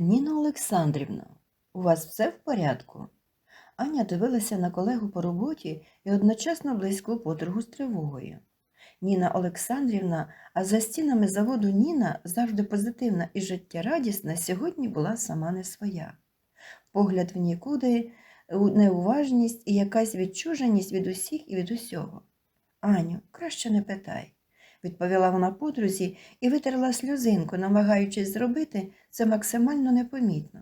Ніна Олександрівна, у вас все в порядку? Аня дивилася на колегу по роботі і одночасно близьку подругу з тривогою. Ніна Олександрівна, а за стінами заводу Ніна, завжди позитивна і життєрадісна, сьогодні була сама не своя. Погляд в нікуди, неуважність і якась відчуженість від усіх і від усього. Аню, краще не питай, відповіла вона подрузі і витерла сльозинку, намагаючись зробити це максимально непомітно.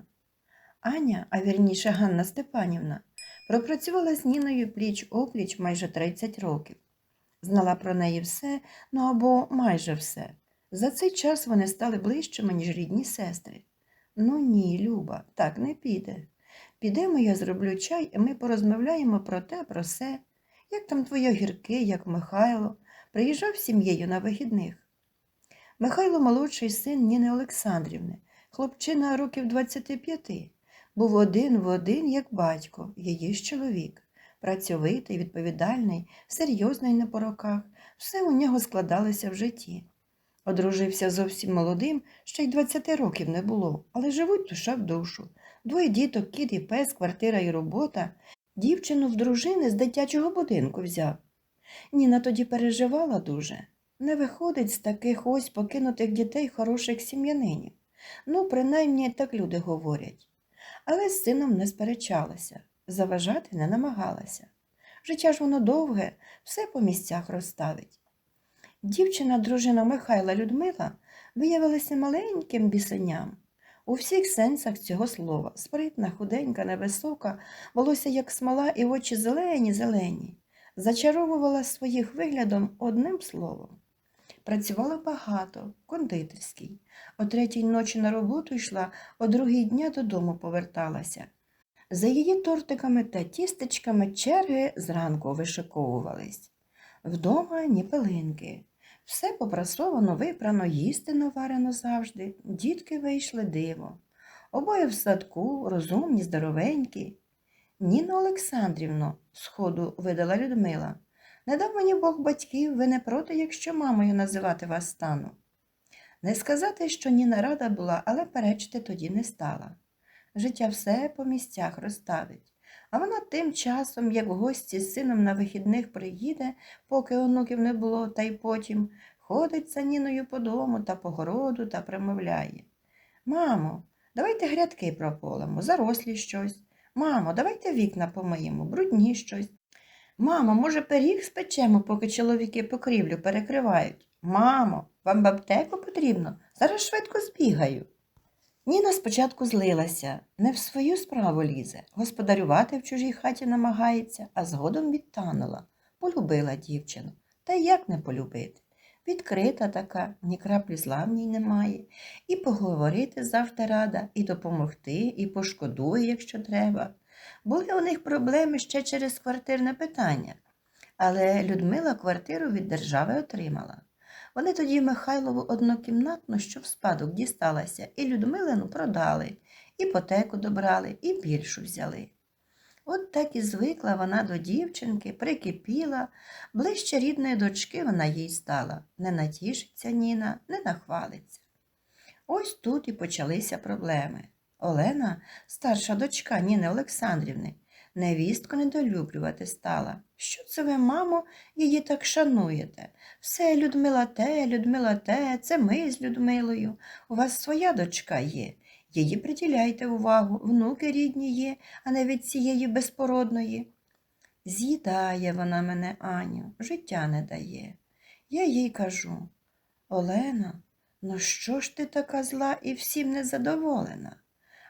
Аня, а вірніше Ганна Степанівна, пропрацювала з Ніною пліч опліч майже 30 років. Знала про неї все, ну або майже все. За цей час вони стали ближчими, ніж рідні сестри. Ну ні, Люба, так не піде. Підемо, я зроблю чай, і ми порозмовляємо про те, про се. Як там твої огірки, як Михайло, приїжджав з сім'єю на вихідних. Михайло молодший син Ніни Олександрівни, хлопчина років 25, був один в один, як батько, її ж чоловік. Працьовитий, відповідальний, серйозний не по роках, все у нього складалося в житті. Одружився зовсім молодим, ще й 20 років не було, але живуть душа в душу. Двоє діток, кіт і пес, квартира і робота. Дівчину в дружини з дитячого будинку взяв. Ніна тоді переживала дуже. Не виходить з таких ось покинутих дітей хороших сім'янинів. Ну, принаймні, так люди говорять. Але з сином не сперечалася, заважати не намагалася. Життя ж воно довге, все по місцях розставить. Дівчина, дружина Михайла Людмила, виявилася маленьким бісеням. У всіх сенсах цього слова спритна, худенька, невисока, волосся як смола і очі зелені, зелені зачаровувала своїх виглядом одним словом. Працювала багато, кондитерський. О третій ночі на роботу йшла, о другій дня додому поверталася. За її тортиками та тістечками черги зранку вишиковувались. Вдома ні пилинки. Все попрасовано, випрано, їсти наварено завжди. Дітки вийшли диво. Обоє в садку, розумні, здоровенькі. Ніно Олександрівно, сходу видала Людмила. Не дав мені Бог батьків, ви не проти, якщо мамою називати вас стану. Не сказати, що Ніна рада була, але перечити тоді не стала. Життя все по місцях розставить. А вона тим часом, як гості з сином на вихідних приїде, поки онуків не було, та й потім ходить за Ніною по дому та по городу та примовляє. Мамо, давайте грядки прополимо, зарослі щось. Мамо, давайте вікна помиємо, брудні щось. Мамо, може, пиріг спечемо, поки чоловіки покрівлю перекривають. Мамо, вам в аптеку потрібно? Зараз швидко збігаю. Ніна спочатку злилася, не в свою справу лізе, господарювати в чужій хаті намагається, а згодом відтанула, полюбила дівчину. Та як не полюбити? Відкрита така, ні краплі зла в ній немає, і поговорити завжди рада, і допомогти, і пошкодує, якщо треба. Були у них проблеми ще через квартирне питання, але Людмила квартиру від держави отримала. Вони тоді Михайлову однокімнатну, що в спадок дісталася, і Людмилину продали, іпотеку добрали, і більшу взяли. От так і звикла вона до дівчинки, прикипіла, ближче рідної дочки вона їй стала. Не натішиться Ніна, не нахвалиться. Ось тут і почалися проблеми. Олена, старша дочка Ніни Олександрівни, невістку недолюблювати стала. Що це ви, мамо, її так шануєте? Все, Людмила те, Людмила те, це ми з Людмилою. У вас своя дочка є. Її приділяйте увагу, внуки рідні є, а не від цієї безпородної. З'їдає вона мене, Аню, життя не дає. Я їй кажу Олена, ну що ж ти така зла і всім незадоволена?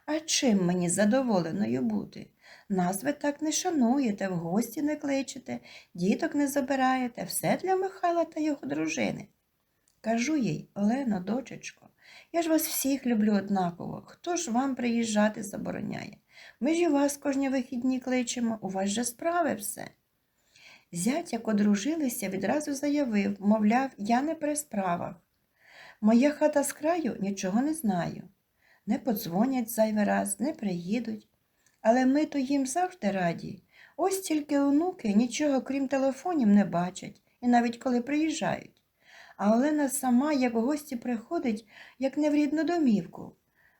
А чим мені задоволеною бути? Нас ви так не шануєте, в гості не кличете, діток не забираєте, все для Михайла та його дружини. Кажу їй, Олено, дочечко, я ж вас всіх люблю однаково. Хто ж вам приїжджати забороняє? Ми ж і вас кожні вихідні кличемо, у вас же справи все. Зять, як одружилися, відразу заявив, мовляв, я не при справах. Моя хата з краю нічого не знаю. Не подзвонять зайвий раз, не приїдуть. Але ми то їм завжди раді. Ось тільки онуки нічого крім телефонів не бачать, і навіть коли приїжджають. А Олена сама, як в гості приходить, як не в рідну домівку.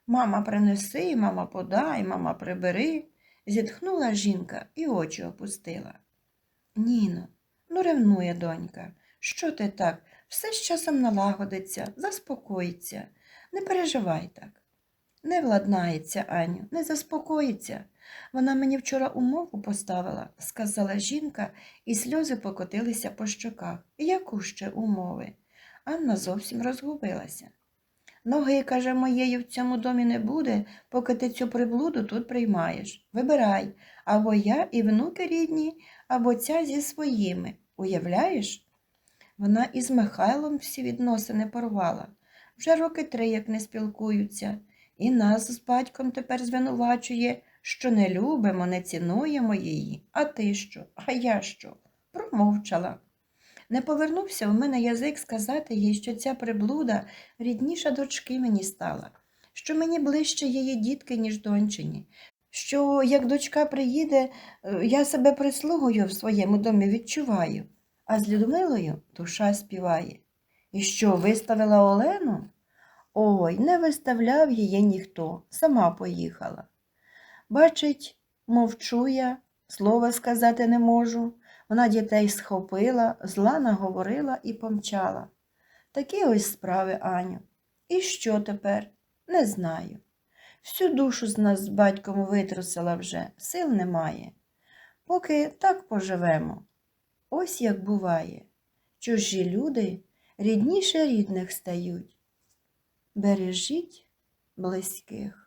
Мама принеси, мама подай, мама прибери, зітхнула жінка і очі опустила. Ніно, ну ревнує донька. Що ти так? Все з часом налагодиться, заспокоїться. Не переживай так. Не владнається, Аню, не заспокоїться. Вона мені вчора умову поставила, сказала жінка, і сльози покотилися по щоках. Яку ще умови? Анна зовсім розгубилася. Ноги, каже, моєї в цьому домі не буде, поки ти цю приблуду тут приймаєш. Вибирай, або я і внуки рідні, або ця зі своїми. Уявляєш? Вона із Михайлом всі відносини порвала. Вже роки три як не спілкуються, і нас з батьком тепер звинувачує, що не любимо, не цінуємо її. А ти що? А я що? Промовчала. Не повернувся в мене язик сказати їй, що ця приблуда рідніша дочки мені стала, що мені ближче її дітки, ніж дончині, що як дочка приїде, е, я себе прислугою в своєму домі відчуваю, а з Людмилою душа співає. І що, виставила Олену? Ой, не виставляв її ніхто, сама поїхала. Бачить, мовчу я, слова сказати не можу. Вона дітей схопила, зла наговорила і помчала. Такі ось справи, Аню. І що тепер? Не знаю. Всю душу з нас з батьком витрусила вже, сил немає. Поки так поживемо. Ось як буває. Чужі люди рідніше рідних стають. Бережіть близьких.